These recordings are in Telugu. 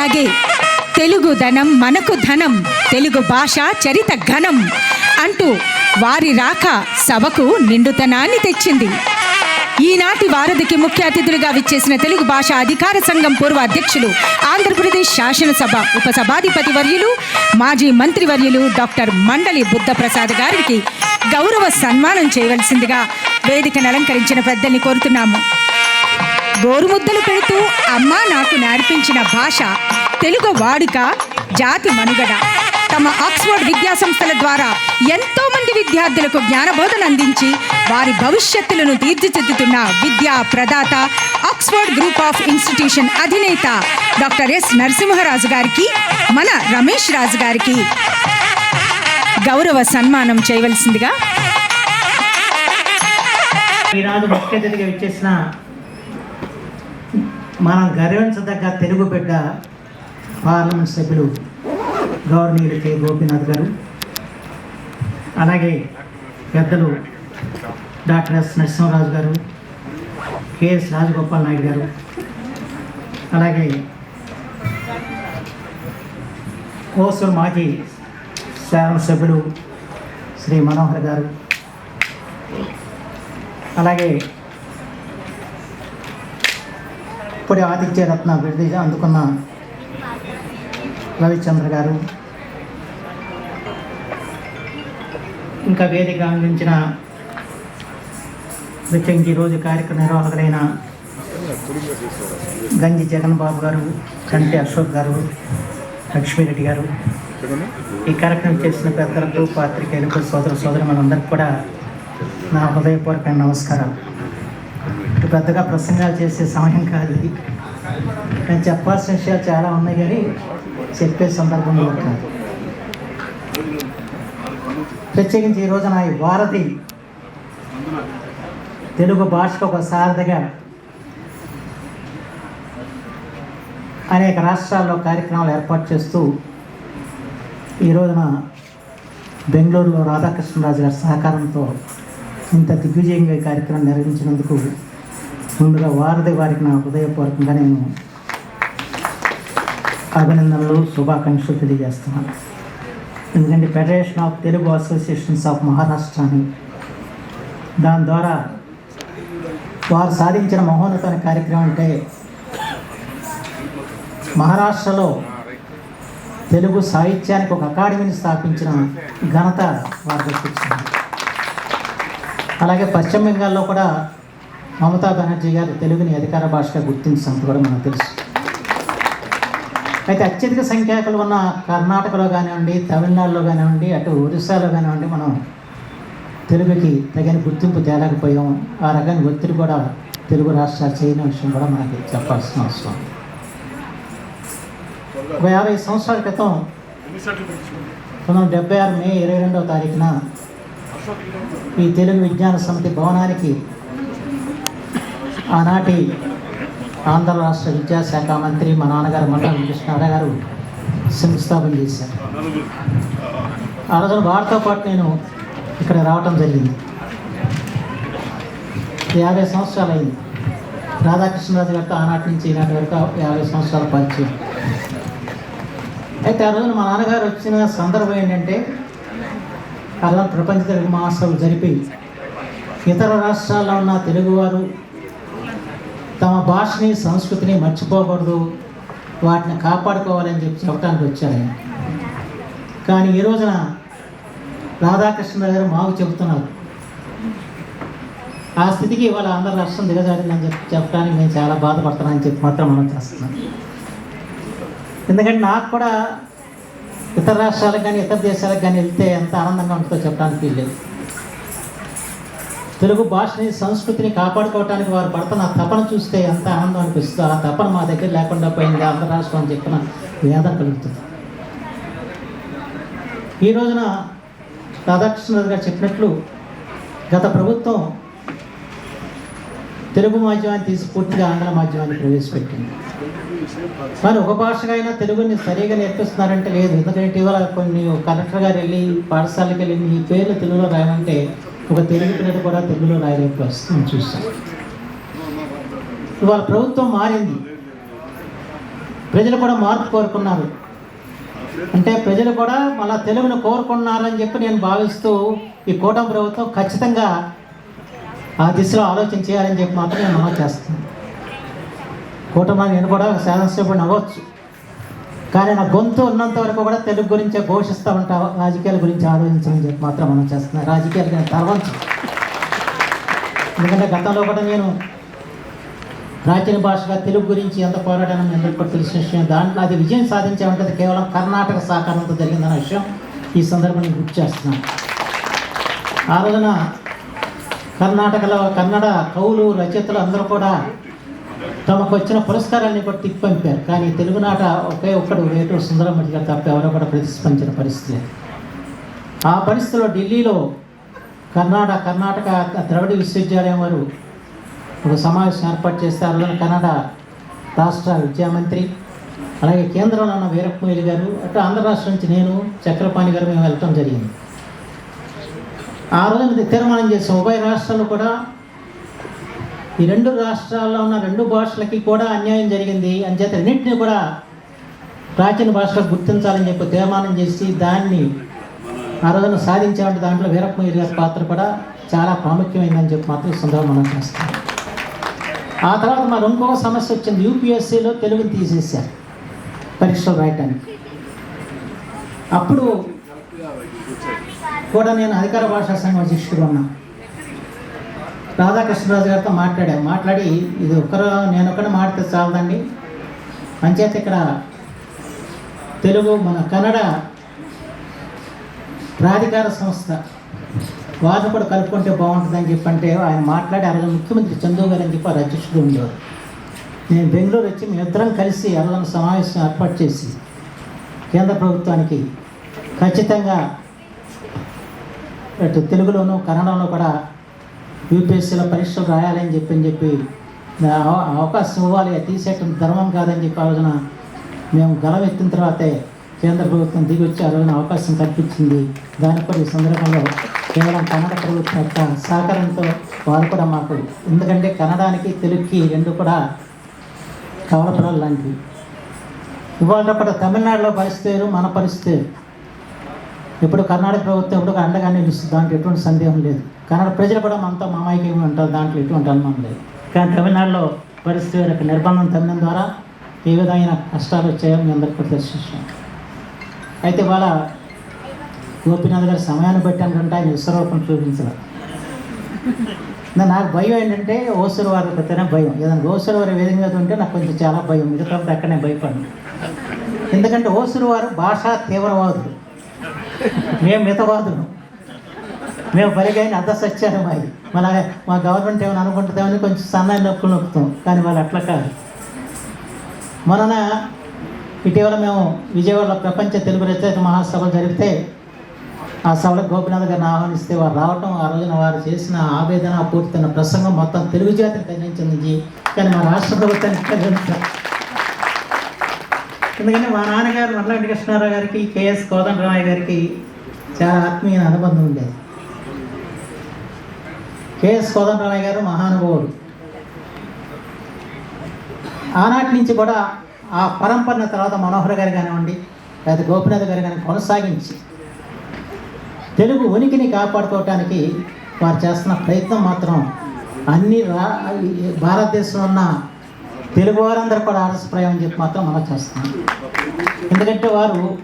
అలాగే తెలుగు ధనం మనకు ధనం తెలుగు భాష చరిత ఘనం అంటూ వారి రాక సభకు నిండుతనాన్ని తెచ్చింది. ఈనాటి వారధికి ముఖ్య అతిథులుగా విచ్చేసిన తెలుగు భాష అధికార సంఘం పూర్వ అధ్యక్షులు ఆంధ్రప్రదేశ్ శాసనసభ ఉపసభాధిపతి వర్యులు మాజీ మంత్రివర్యులు డాక్టర్ మండలి బుద్ధప్రసాద్ గారికి గౌరవ సన్మానం చేయవలసిందిగా వేదికను అలంకరించిన పెద్దల్ని కోరుతున్నాము. గోరుముద్దలు పెడుతూ అమ్మ నాకు నేర్పించిన భాష తెలుగు వాడుక జాతి మనుగడ. తమ ఆక్స్ఫర్డ్ విద్యా సంస్థల ద్వారా ఎంతో మంది విద్యార్థులకు జ్ఞానబోధన అందించి వారి భవిష్యత్తులను తీర్చిదిద్దుతున్న విద్యా ప్రదాత ఆక్స్ఫర్డ్ గ్రూప్ ఆఫ్ ఇన్స్టిట్యూషన్ అధినేత డాక్టర్ ఎస్ నరసింహరాజు గారికి మన రమేష్ రాజు గారికి గౌరవ సన్మానం చేయవలసిందిగా ఈనాడు ముఖ్య అతిథిగా ఇచ్చేసిన మనం గర్వించదగ్గ తెలుగు బిడ్డ పార్లమెంట్ సభ్యులు గౌరవనీయులు కె. గోపీనాథ్ గారు అలాగే పెద్దలు డాక్టర్ ఎస్. నరసింహరాజు గారు కెఎస్ రాజగోపాల్ నాయుడు గారు అలాగే ఓసూరు మాజీ శాసనసభ్యులు శ్రీ మనోహర్ గారు అలాగే ఇప్పుడు ఆదిత్య రత్న బిరుదు అందుకున్న రవిచంద్ర గారు. ఇంకా వేదిక అందించిన నిత్యం ఈరోజు కార్యక్రమ నిర్వాహకులైన గంజి జగన్ బాబు గారు కంటి అశోక్ గారు లక్ష్మీరెడ్డి గారు. ఈ కార్యక్రమం చేసిన పెద్దలకు పాత్రికేయులకు సోదర సోదరు మనందరికీ కూడా నా హృదయపూర్వక నమస్కారం పెద్దగా ప్రసంగాలు చేసే సమయం కాదు ఇది. నేను చెప్పాల్సిన విషయాలు చాలా ఉన్నాయి కానీ చెప్పే సందర్భంలో కాదు ప్రత్యేకించి ఈ రోజున ఈ భారతి తెలుగు భాషకు ఒక సారథిగా అనేక రాష్ట్రాల్లో కార్యక్రమాలు ఏర్పాటు చేస్తూ ఈ రోజున బెంగళూరులో రాధాకృష్ణరాజు గారి సహకారంతో ఇంత దిగ్విజయంగా ఈ కార్యక్రమం నిర్వహించినందుకు ముందుగా వారధి వారికి నా హృదయపూర్వకంగా నేను అభినందనలు శుభాకాంక్షలు తెలియజేస్తున్నాను. ఎందుకంటే federation of Telugu associations of Maharashtra అని దాని ద్వారా వారు సాధించిన మహోన్నతమైన కార్యక్రమం అంటే మహారాష్ట్రలో తెలుగు సాహిత్యానికి ఒక అకాడమీని స్థాపించిన ఘనత వారు దక్కించింది అలాగే పశ్చిమ బెంగాల్లో కూడా మమతా బెనర్జీ గారు తెలుగుని అధికార భాషగా గుర్తించినంత కూడా మనకు తెలుసు. అయితే అత్యధిక సంఖ్యాకులు ఉన్న కర్ణాటకలో కానివ్వండి తమిళనాడులో కానివ్వండి అటు ఒరిస్సాలో కానివ్వండి మనం తెలుగుకి తగిన గుర్తింపు తేలేకపోయాం. ఆ రకమైన ఒత్తిడి కూడా తెలుగు రాష్ట్రాలు చేయని విషయం కూడా మనకి చెప్పాల్సిన అవసరం. ఒక యాభై సంవత్సరాల క్రితం పంతొమ్మిది డెబ్బై ఆరు మే ఇరవై రెండవ తారీఖున ఈ తెలుగు విజ్ఞాన సమితి భవనానికి ఆనాటి ఆంధ్ర రాష్ట్ర విద్యాశాఖ మంత్రి మా నాన్నగారు మండలం కృష్ణారావు గారు శంకుస్థాపన చేశారు. ఆ రోజున వారితో పాటు నేను ఇక్కడ రావటం జరిగింది. యాభై సంవత్సరాలు అయింది రాధాకృష్ణరాజు గారితో ఆనాటి నుంచి ఈనాటి వరకు యాభై సంవత్సరాల పరిచయం. అయితే ఆ రోజున మా నాన్నగారు వచ్చిన సందర్భం ఏంటంటే ఆ రోజున ప్రపంచ తెలుగు మహాసభలు జరిపి ఇతర రాష్ట్రాల్లో ఉన్న తెలుగువారు తమ భాషని సంస్కృతిని మర్చిపోకూడదు. వాటిని కాపాడుకోవాలని చెప్పి చెప్పడానికి వచ్చారు ఆయన కానీ ఈ రోజున రాధాకృష్ణ గారు మాకు చెబుతున్నారు. ఆ స్థితికి ఇవాళ ఆంధ్ర రాష్ట్రం దిగజారిందని చెప్పి చెప్పడానికి నేను చాలా బాధపడుతున్నానని చెప్పి మాత్రం మనం చేస్తున్నాం. ఎందుకంటే నాకు కూడా ఇతర రాష్ట్రాలకు కానీ ఇతర దేశాలకు కానీ వెళ్తే ఎంత ఆనందంగా ఉంటుందో చెప్పడానికి వీల్లేదు. తెలుగు భాషని సంస్కృతిని కాపాడుకోవడానికి వారు పడుతున్న తపన చూస్తే ఎంత ఆనందం అనిపిస్తుందో ఆ తపన మా దగ్గర లేకుండా పోయింది. ఆంధ్ర రాష్ట్రం అని చెప్పిన వేదన కలుగుతుంది. ఈ రోజున రాధాకృష్ణరాజు గారు చెప్పినట్లు గత ప్రభుత్వం తెలుగు మాధ్యమాన్ని తీసి పూర్తిగా ఆంగ్ల మాధ్యమాన్ని ప్రవేశపెట్టింది. మరి ఒక భాషగా అయినా తెలుగుని సరిగా నేర్పిస్తున్నారంటే లేదు. ఎందుకంటే ఇటీవల కొన్ని కలెక్టర్ గారు వెళ్ళి పాఠశాలకు వెళ్ళి మీ పేర్లు తెలుగులో రాయమంటే ఒక తెలుగు పిల్లలు కూడా తెలుగులో రాయలేక వస్తుంది చూస్తాం. ఇవాళ ప్రభుత్వం మారింది. ప్రజలు కూడా మార్పు కోరుకున్నారు. అంటే ప్రజలు కూడా మళ్ళా తెలుగును కోరుకున్నారని చెప్పి నేను భావిస్తూ ఈ కూటమి ప్రభుత్వం ఖచ్చితంగా ఆ దిశలో ఆలోచన చేయాలని చెప్పి మాత్రం నేను నమోదు చేస్తాను కూటమి నేను కూడా ఒక శాసనసభ్యుడిని అవ్వచ్చు. కానీ నా గొంతు ఉన్నంత వరకు కూడా తెలుగు గురించే ఘోషిస్తూ ఉంటా. రాజకీయాల గురించి ఆలోచించమని చెప్పి మాత్రం మనం చేస్తున్నాం. రాజకీయాలు నేను తర్వంచు ఎందుకంటే గతంలో కూడా నేను ప్రాచీన భాషగా తెలుగు గురించి ఎంత పోరాటం ఎందుకు కూడా తెలిసిన విషయం. దాంట్లో అది విజయం సాధించామంటే కేవలం కర్ణాటక సహకారంతో జరిగిందన్న విషయం ఈ సందర్భంగా గుర్తు చేస్తున్నాను ఆ రోజున కర్ణాటకలో కన్నడ కవులు రచయితలు అందరూ కూడా తమకు వచ్చిన పురస్కారాన్ని కూడా తిప్పి పంపారు. కానీ తెలుగునాట ఒకే ఒక్కడు వేటూరు సుందరమూర్తి గారు తప్ప ఎవరో కూడా ప్రతిస్పందించిన పరిస్థితి. ఆ పరిస్థితిలో ఢిల్లీలో కర్ణాటక కర్ణాటక ద్రవిడ విశ్వవిద్యాలయం వారు ఒక సమావేశం ఏర్పాటు చేస్తే ఆ రోజున కన్నడ రాష్ట్ర విద్యామంత్రి అలాగే కేంద్రంలో ఉన్న వీరప్పమేలి గారు అటు ఆంధ్ర రాష్ట్రం నుంచి నేను చక్రపాణి గారు మేము వెళ్ళటం జరిగింది. ఆ రోజున తీర్మానం చేసాం ఉభయ రాష్ట్రాలు కూడా ఈ రెండు రాష్ట్రాల్లో ఉన్న రెండు భాషలకి కూడా అన్యాయం జరిగింది. అంచేత రెండింటిని కూడా ప్రాచీన భాషలో గుర్తించాలని చెప్పి తీర్మానం చేసి దాన్ని ఆ రోజున సాధించామంటే దాంట్లో వీరప్పమొయిలి గారి పాత్ర కూడా చాలా ప్రాముఖ్యమైందని చెప్పి మాత్రం సుందరం మనం చేస్తాం ఆ తర్వాత మరి ఇంకొక సమస్య వచ్చింది. యూపీఎస్సీలో తెలుగుని తీసేశారు పరీక్షలు రాయటానికి. అప్పుడు కూడా నేను అధికార భాషా సంఘం అధ్యక్షుడు ఉన్నాను. రాధాకృష్ణరాజు గారితో మాట్లాడాను మాట్లాడి ఇది ఒకరు నేను ఒకటి మాడితే చాలదండి. పంచాయతీ ఇక్కడ తెలుగు మన కన్నడ ప్రాధికార సంస్థ వాళ్ళు కూడా కలుపుకుంటే బాగుంటుందని చెప్పి అంటే ఆయన మాట్లాడి ఆ ముఖ్యమంత్రి చందు గారు అని చెప్పి వారు అధ్యక్షుడు ఉండేవారు. నేను బెంగళూరు వచ్చి మేమిద్దరం కలిసి ఆ సమావేశం ఏర్పాటు చేసి కేంద్ర ప్రభుత్వానికి ఖచ్చితంగా అటు తెలుగులోను కన్నడంలో కూడా యూపీఎస్సీలో పరీక్షలు రాయాలని చెప్పి అని చెప్పి అవకాశం ఇవ్వాలి తీసేయటం ధర్మం కాదని చెప్పి ఆ రోజున మేము గలం ఎత్తిన తర్వాతే కేంద్ర ప్రభుత్వం దిగి వచ్చి ఆ రోజున అవకాశం కల్పించింది. దానికి కూడా ఈ సందర్భంలో కేవలం కన్నడ ప్రభుత్వం యొక్క సహకారంతో వారు కూడా మాకు ఎందుకంటే కన్నడానికి తెలుగుకి రెండు కూడా కవలపడాలి లాంటివి. ఇవాళ కూడా తమిళనాడులో పరిస్థితి వేరు, మన పరిస్థితి ఎప్పుడు ఇప్పుడు కర్ణాటక ప్రభుత్వం ఎప్పుడు అండగా నిలుస్తుంది. దాంట్లో ఎటువంటి సందేహం లేదు. కన్నడ ప్రజలు కూడా మనతో మామాయికేమి ఉంటారు. దాంట్లో ఎటువంటి అనుమానం లేదు. కానీ తమిళనాడులో పరిస్థితి యొక్క నిర్బంధం తమిళం ద్వారా ఏ విధమైన కష్టాలు వచ్చాయో మీ అందరికీ కూడా తెలిసిన అయితే వాళ్ళ గోపీనాథ్ గారి సమయాన్ని బట్టి అనుకుంటే ఆయన విశ్వరూపం చూపించలేదు నాకు భయం ఏంటంటే ఓసూరు వారి కొత్తనే భయం. ఏదైనా ఓసూరు వారి వేదిక మీద ఉంటే నాకు కొంచెం చాలా భయం. మిగతా అక్కడనే భయపడను. ఎందుకంటే ఓసూరు వారు భాషా తీవ్రవాదులు. మేము మితవాదులు. మేము పరిగైన అర్ధ సత్యాలు మాది. మన మా గవర్నమెంట్ ఏమైనా అనుకుంటుందేమని కొంచెం సన్నాయి నొప్పులు నొక్కుతాం. కానీ వాళ్ళు అట్లా కాదు. మొన్న ఇటీవల మేము విజయవాడలో ప్రపంచ తెలుగు రచయిత మహాసభ జరిగితే ఆ సభలో గోపినాథ్ గారిని ఆహ్వానిస్తే వారు రావటం ఆ రోజున వారు చేసిన ఆవేదన పూర్తయిన ప్రసంగం మొత్తం తెలుగు జాతిని కలిగించింది కానీ మా రాష్ట్ర ప్రభుత్వానికి కలిగించారు ఎందుకంటే మా నాన్నగారు మల్లాంటి కృష్ణారావు గారికి కేఎస్ కోదండరామయ్య గారికి చాలా ఆత్మీయ అనుబంధం ఉండేది. కేఎస్ కోదండరామయ్య గారు మహానుభావుడు. ఆనాటి నుంచి కూడా ఆ పరంపరన తర్వాత మనోహర్ గారు కానివ్వండి లేదా గోపినాథ్ గారు కానీ కొనసాగించి తెలుగు ఉనికిని కాపాడుకోవటానికి వారు చేస్తున్న ప్రయత్నం మాత్రం అన్ని రా భారతదేశంలో ఉన్న తెలుగు వారందరూ కూడా ఆదర్శప్రాయం అని చెప్పి మాత్రం మనం చేస్తాం. ఎందుకంటే వారు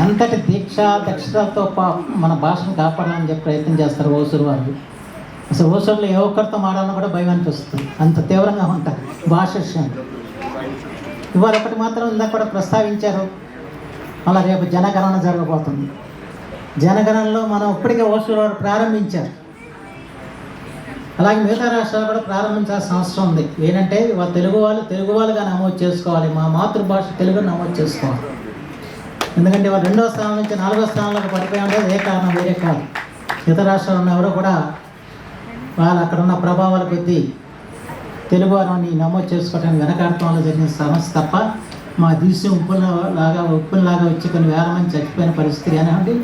ఎంతటి దీక్ష దక్షతతో పా మన భాషను కాపాడాలని చెప్పి ప్రయత్నం చేస్తారు ఓసూరు వారు. అసలు ఓసూరులో ఏ ఒక్కరితో మారాలని కూడా భయం అనిపిస్తుంది. అంత తీవ్రంగా ఉంటారు భాష విషయంలో. ఇవాళ ఒకటి మాత్రం ఇందాక కూడా ప్రస్తావించారు. మళ్ళీ రేపు జనగణన జరగబోతుంది. జనగణనలో మనం ఇప్పటికే ఓసూరు వారు ప్రారంభించారు. అలాగే మిగతా రాష్ట్రాలు కూడా ప్రారంభించాల్సిన అవసరం ఉంది. ఏంటంటే వాళ్ళ తెలుగు వాళ్ళు తెలుగు వాళ్ళుగా నమోదు చేసుకోవాలి. మా మాతృభాష తెలుగు నమోదు చేసుకోవాలి. ఎందుకంటే వాళ్ళు రెండో స్థానం నుంచి నాలుగో స్థానంలోకి పడిపోయి ఉండేది ఏ కారణం? వేరే కాదు ఇతర రాష్ట్రాలు ఉన్న ఎవరు కూడా వాళ్ళు అక్కడ ఉన్న ప్రభావాల కొద్దీ తెలుగు వారిని నమోదు చేసుకోవడానికి వెనకాడటం జరిగిన సమస్య తప్ప మా దేశం ఉప్పుల లాగా ఉప్పుల్లాగా వచ్చి కొన్ని వేల మంది చచ్చిపోయిన పరిస్థితి కానివ్వండి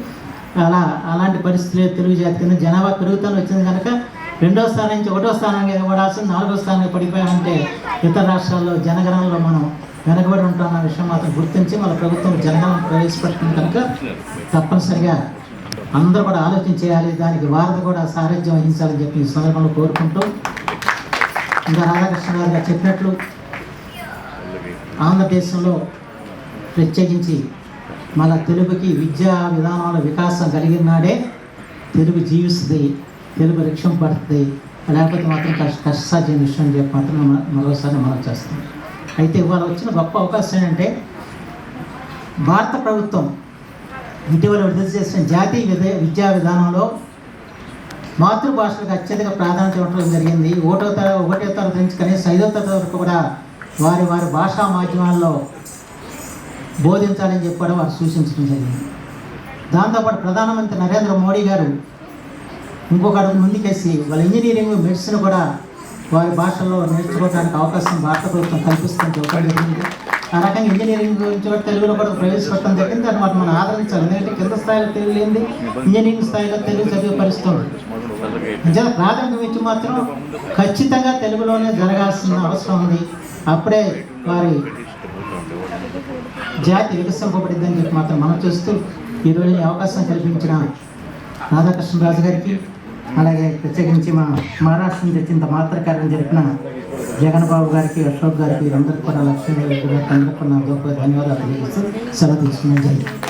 అలా అలాంటి పరిస్థితులు తెలుగు జాతి కింద జనాభా పెరుగుతూనే వచ్చింది కనుక రెండో స్థానం నుంచి ఒకటో స్థానానికి ఎగబడాల్సింది నాలుగో స్థానానికి పడిపోయామంటే ఇతర రాష్ట్రాల్లో జనగణనలో మనం వెనకబడి ఉంటామన్న విషయం మాత్రం గుర్తించి మన ప్రభుత్వం జనగణన ప్రవేశపెట్టడం కనుక తప్పనిసరిగా అందరూ కూడా ఆలోచన చేయాలి. దానికి వారిని కూడా సారథ్యం వహించాలని చెప్పి ఈ సందర్భంలో కోరుకుంటూ ఇంకా రాధాకృష్ణ గారు చెప్పినట్లు ఆంధ్రదేశంలో ప్రత్యేకించి మన తెలుగుకి విద్యా విధానాల వికాసం కలిగిన నాడే తెలుగు జీవిస్తుంది. తెలుగు వృక్షం పడుతుంది. లేకపోతే మాత్రం కష్ట కష్టసాధ్యం విషయం అని చెప్పి మాత్రం మరోసారి మనం చేస్తాం. అయితే ఇవాళ వచ్చిన గొప్ప అవకాశం ఏంటంటే భారత ప్రభుత్వం ఇటీవల విడుదల చేసిన జాతీయ విద్య విద్యా విధానంలో మాతృభాషలకు అత్యధిక ప్రాధాన్యత ఇవ్వడం జరిగింది. ఒకటో తరగతి ఒకటో తరగతి నుంచి కనీసం ఐదో తరగతి వరకు కూడా వారి వారి భాషా మాధ్యమాల్లో బోధించాలని చెప్పి కూడా వారు సూచించడం జరిగింది. దాంతోపాటు ప్రధానమంత్రి నరేంద్ర మోడీ గారు ఇంకొక అడుగు ముందుకేసి వాళ్ళ ఇంజనీరింగ్ మెడిసిన్ కూడా వారి భాషల్లో నేర్చుకోవడానికి అవకాశం భారత ప్రభుత్వం కల్పిస్తుంది. చెప్పడం జరిగింది. ఆ రకంగా ఇంజనీరింగ్ గురించి కూడా తెలుగులో కూడా ప్రవేశపెట్టడం జరిగింది. దాన్ని వాటిని మనం ఆదరించాలి. ఎందుకంటే కింద స్థాయిలో తెలుగు లేనిది ఇంజనీరింగ్ స్థాయిలో తెలుగు చదివే పరిస్థితి ప్రాథమిక విద్య మాత్రం ఖచ్చితంగా తెలుగులోనే జరగాల్సిన అవసరం ఉంది. అప్పుడే వారి జాతి వికసింపబడిద్దని చెప్పి మాత్రం మనం చూస్తూ ఈరోజు అవకాశం కల్పించిన రాధాకృష్ణరాజు గారికి అలాగే ప్రత్యేకించి మా మహారాష్ట్ర నుంచి వచ్చిన మాతృకార్యం జరిపిన జగన్ బాబు గారికి అశోక్ గారికి అందరికీ కూడా లక్ష్మీ గారికి అందరికీ కూడా నా గొప్ప ధన్యవాదాలు తెలియజేస్తూ సెలవు తీసుకున్నాం. జరిగింది